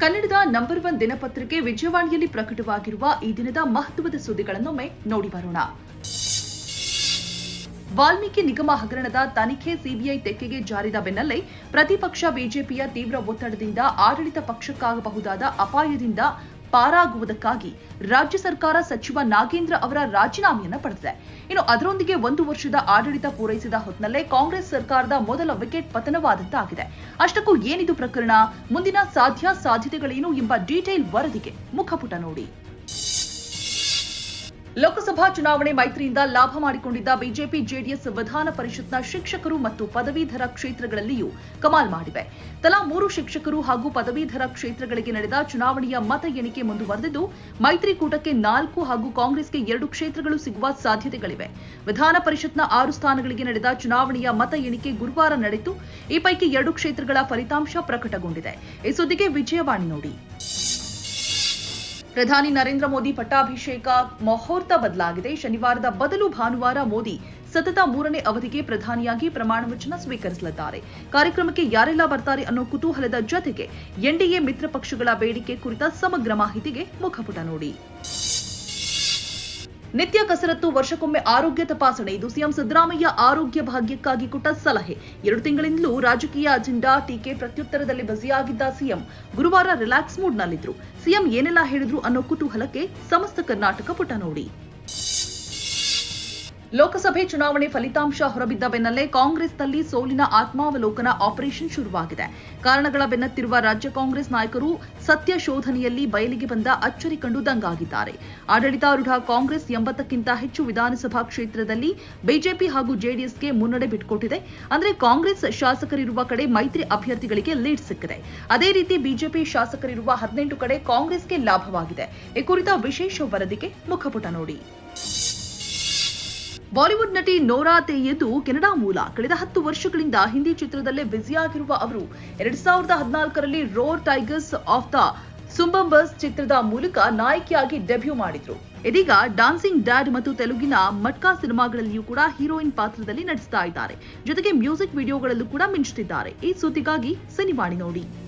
ಕನ್ನಡದ number one ದಿನಪತ್ರಿಕೆ ವಿಜಯವಾಣಿಯಲ್ಲಿ ಪ್ರಕಟವಾಗಿರುವ ಈ ದಿನದ ಮಹತ್ವದ ಸುದ್ದಿಗಳನ್ನೊಮ್ಮೆ ನೋಡಿ ಬರೋಣ. ವಾಲ್ಮೀಕಿ ನಿಗಮ ಹಗರಣದ ತನಿಖೆ ಸಿಬಿಐ ತೆಕ್ಕೆಗೆ ಜಾರಿದ ಬೆನ್ನಲ್ಲೇ ಪ್ರತಿಪಕ್ಷ ಬಿಜೆಪಿಯ ತೀವ್ರ ಒತ್ತಡದಿಂದ ಆಡಳಿತ ಪಕ್ಷಕ್ಕಾಗಬಹುದಾದ ಅಪಾಯದಿಂದ ಪಾರಾಗುವುದಕ್ಕಾಗಿ ರಾಜ್ಯ ಸರ್ಕಾರ ಸಚಿವ ನಾಗೇಂದ್ರ ಅವರ ರಾಜೀನಾಮೆಯನ್ನ ಪಡೆದಿದೆ. ಇನ್ನು ಅದರೊಂದಿಗೆ ಒಂದು ವರ್ಷದ ಆಡಳಿತ ಪೂರೈಸಿದ ಹೊತ್ತಿನಲ್ಲೇ ಕಾಂಗ್ರೆಸ್ ಸರ್ಕಾರದ ಮೊದಲ ವಿಕೆಟ್ ಪತನವಾದಂತಾಗಿದೆ. ಅಷ್ಟಕ್ಕೂ ಏನಿದು ಪ್ರಕರಣ? ಮುಂದಿನ ಸಾಧ್ಯ ಸಾಧ್ಯತೆಗಳೇನು ಎಂಬ ಡೀಟೇಲ್ ವರದಿಗೆ ಮುಖಪುಟ ನೋಡಿ. ಲೋಕಸಭಾ ಚುನಾವಣೆ ಮೈತ್ರಿಯಿಂದ ಲಾಭ ಮಾಡಿಕೊಂಡಿದ್ದ ಬಿಜೆಪಿ ಜೆಡಿಎಸ್ ವಿಧಾನ ಪರಿಷತ್ನ ಶಿಕ್ಷಕರು ಮತ್ತು ಪದವೀಧರ ಕ್ಷೇತ್ರಗಳಲ್ಲಿಯೂ ಕಮಾಲ್ ಮಾಡಿವೆ. ತಲಾ ಮೂರು ಶಿಕ್ಷಕರು ಹಾಗೂ ಪದವೀಧರ ಕ್ಷೇತ್ರಗಳಿಗೆ ನಡೆದ ಚುನಾವಣೆಯ ಮತ ಎಣಿಕೆ ಮುಂದುವರೆದಿದ್ದು, ಮೈತ್ರಿಕೂಟಕ್ಕೆ ನಾಲ್ಕು ಹಾಗೂ ಕಾಂಗ್ರೆಸ್ಗೆ ಎರಡು ಕ್ಷೇತ್ರಗಳು ಸಿಗುವ ಸಾಧ್ಯತೆಗಳಿವೆ. ವಿಧಾನ ಪರಿಷತ್ನ ಆರು ಸ್ಥಾನಗಳಿಗೆ ನಡೆದ ಚುನಾವಣೆಯ ಮತ ಎಣಿಕೆ ಗುರುವಾರ ನಡೆಯಿತು. ಈ ಪೈಕಿ ಎರಡು ಕ್ಷೇತ್ರಗಳ ಫಲಿತಾಂಶ ಪ್ರಕಟಗೊಂಡಿದೆ. ಈ ಸುದ್ದಿಗೆ ವಿಜಯವಾಣಿ ನೋಡಿ. ಪ್ರಧಾನಿ ನರೇಂದ್ರ ಮೋದಿ ಪಟ್ಟಾಭಿಷೇಕ ಮುಹೂರ್ತ ಬದಲಾಗಿದೆ. ಶನಿವಾರದ ಬದಲು ಭಾನುವಾರ ಮೋದಿ ಸತತ ಮೂರನೇ ಅವಧಿಗೆ ಪ್ರಧಾನಿಯಾಗಿ ಪ್ರಮಾಣ ವಚನ ಸ್ವೀಕರಿಸಲಿದ್ದಾರೆ. ಕಾರ್ಯಕ್ರಮಕ್ಕೆ ಯಾರೆಲ್ಲ ಬರ್ತಾರೆ ಅನ್ನೋ ಕುತೂಹಲದ ಜೊತೆಗೆ ಎನ್ಡಿಎ ಮಿತ್ರ ಪಕ್ಷಗಳ ಬೇಡಿಕೆ ಕುರಿತ ಸಮಗ್ರ ಮಾಹಿತಿಗೆ ಮುಖಪುಟ ನೋಡಿ. ನಿತ್ಯ ಕಸರತ್ತು, ವರ್ಷಕ್ಕೊಮ್ಮೆ ಆರೋಗ್ಯ ತಪಾಸಣೆ. ಇದು ಸಿಎಂ ಸಿದ್ದರಾಮಯ್ಯ ಆರೋಗ್ಯ ಭಾಗ್ಯಕ್ಕಾಗಿ ಕೊಟ್ಟ ಸಲಹೆ. ಎರಡು ತಿಂಗಳಿಂದಲೂ ರಾಜಕೀಯ ಅಜೆಂಡಾ ಟೀಕೆ ಪ್ರತ್ಯುತ್ತರದಲ್ಲಿ ಬಸಿಯಾಗಿದ್ದ ಸಿಎಂ ಗುರುವಾರ ರಿಲ್ಯಾಕ್ಸ್ ಮೂಡ್ನಲ್ಲಿದ್ರು ಸಿಎಂ ಏನೆಲ್ಲ ಹೇಳಿದ್ರು ಅನ್ನೋ ಕುತೂಹಲಕ್ಕೆ ಸಮಸ್ತ ಕರ್ನಾಟಕ ಪುಟ ನೋಡಿ. ಲೋಕಸಭೆ ಚುನಾವಣೆ ಫಲಿತಾಂಶ ಹೊರಬಿದ್ದ ಬೆನ್ನಲ್ಲೇ ಕಾಂಗ್ರೆಸ್ನಲ್ಲಿ ಸೋಲಿನ ಆತ್ಮಾವಲೋಕನ ಆಪರೇಷನ್ ಶುರುವಾಗಿದೆ. ಕಾರಣಗಳ ಬೆನ್ನತ್ತಿರುವ ರಾಜ್ಯ ಕಾಂಗ್ರೆಸ್ ನಾಯಕರು ಸತ್ಯ ಶೋಧನೆಯಲ್ಲಿ ಬಯಲಿಗೆ ಬಂದ ಅಚ್ಚರಿ ಕಂಡು ದಂಗಾಗಿದ್ದಾರೆ. ಆಡಳಿತಾರೂಢ ಕಾಂಗ್ರೆಸ್ ಎಂಬತ್ತಕ್ಕಿಂತ ಹೆಚ್ಚು ವಿಧಾನಸಭಾ ಕ್ಷೇತ್ರದಲ್ಲಿ ಬಿಜೆಪಿ ಹಾಗೂ ಜೆಡಿಎಸ್ಗೆ ಮುನ್ನಡೆ ಬಿಟ್ಕೊಟ್ಟಿದೆ. ಅಂದರೆ ಕಾಂಗ್ರೆಸ್ ಶಾಸಕರಿರುವ ಕಡೆ ಮೈತ್ರಿ ಅಭ್ಯರ್ಥಿಗಳಿಗೆ ಲೀಡ್ ಸಿಕ್ಕಿದೆ. ಅದೇ ರೀತಿ ಬಿಜೆಪಿ ಶಾಸಕರಿರುವ ಹದಿನೆಂಟು ಕಡೆ ಕಾಂಗ್ರೆಸ್ಗೆ ಲಾಭವಾಗಿದೆ. ಈ ಕುರಿತ ವಿಶೇಷ ವರದಿಗೆ ಮುಖಪುಟ ನೋಡಿ. ಬಾಲಿವುಡ್ ನಟಿ ನೋರಾ ತೇಯದು ಕೆನಡಾ ಮೂಲ. ಕಳೆದ ಹತ್ತು ವರ್ಷಗಳಿಂದ ಹಿಂದಿ ಚಿತ್ರದಲ್ಲೇ ಬ್ಯುಸಿಯಾಗಿರುವ ಅವರು, ಎರಡ್ ಸಾವಿರದ ಹದಿನಾಲ್ಕರಲ್ಲಿ roar tigers of the Sundarbans ಚಿತ್ರದ ಮೂಲಕ ನಾಯಕಿಯಾಗಿ ಡೆಬ್ಯೂ ಮಾಡಿದ್ರು. ಇದೀಗ ಡಾನ್ಸಿಂಗ್ ಡ್ಯಾಡ್ ಮತ್ತು ತೆಲುಗಿನ ಮಟ್ಕಾ ಸಿನಿಮಾಗಳಲ್ಲಿಯೂ ಕೂಡ ಹೀರೋಯಿನ್ ಪಾತ್ರದಲ್ಲಿ ನಟಿಸ್ತಾ ಇದ್ದಾರೆ. ಜೊತೆಗೆ ಮ್ಯೂಸಿಕ್ ವಿಡಿಯೋಗಳಲ್ಲೂ ಕೂಡ ಮಿಂಚುತ್ತಿದ್ದಾರೆ. ಈ ಸುದ್ದಿಗಾಗಿ ಸಿನಿಮಾಡಿ ನೋಡಿ.